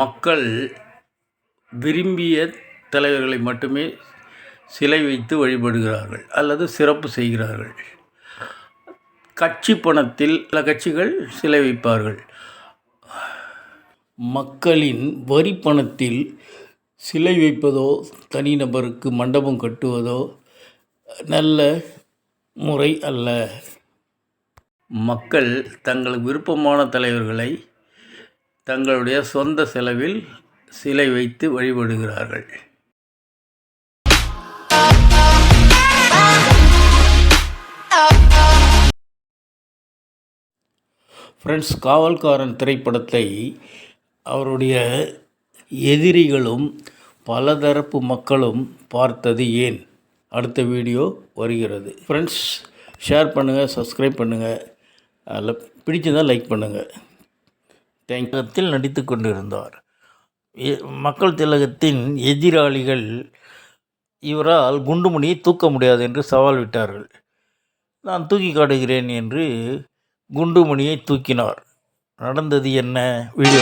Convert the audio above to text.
மக்கள் விரும்பிய தலைவர்களை மட்டுமே சிலை வைத்து வழிபடுகிறார்கள் அல்லது சிறப்பு செய்கிறார்கள். கட்சி பணத்தில் சில கட்சிகள் சிலை வைப்பார்கள். மக்களின் வரி பணத்தில் சிலை வைப்பதோ தனிநபருக்கு மண்டபம் கட்டுவதோ நல்ல முறை அல்ல. மக்கள் தங்களுக்கு விருப்பமான தலைவர்களை தங்களுடைய சொந்த செலவில் சிலை வைத்து வழிபடுகிறார்கள். ஃப்ரெண்ட்ஸ் காவல்காரன் திரைப்படத்தை அவருடைய எதிரிகளும் பலதரப்பு மக்களும் பார்த்தது ஏன்? அடுத்த வீடியோ வருகிறது. ஃப்ரெண்ட்ஸ் ஷேர் பண்ணுங்கள் சப்ஸ்கிரைப் பண்ணுங்கள் அதில் பிடிச்சிருந்தால் லைக் பண்ணுங்கள் தேங்கத்தில் நடித்து கொண்டிருந்தார். மக்கள் திலகத்தின் எதிராளிகள் இவரால் குண்டுமணியை தூக்க முடியாது என்று சவால் விட்டார்கள். நான் தூக்கி காட்டுகிறேன் என்று குண்டுமணியை தூக்கினார். நடந்தது என்ன? வீடியோ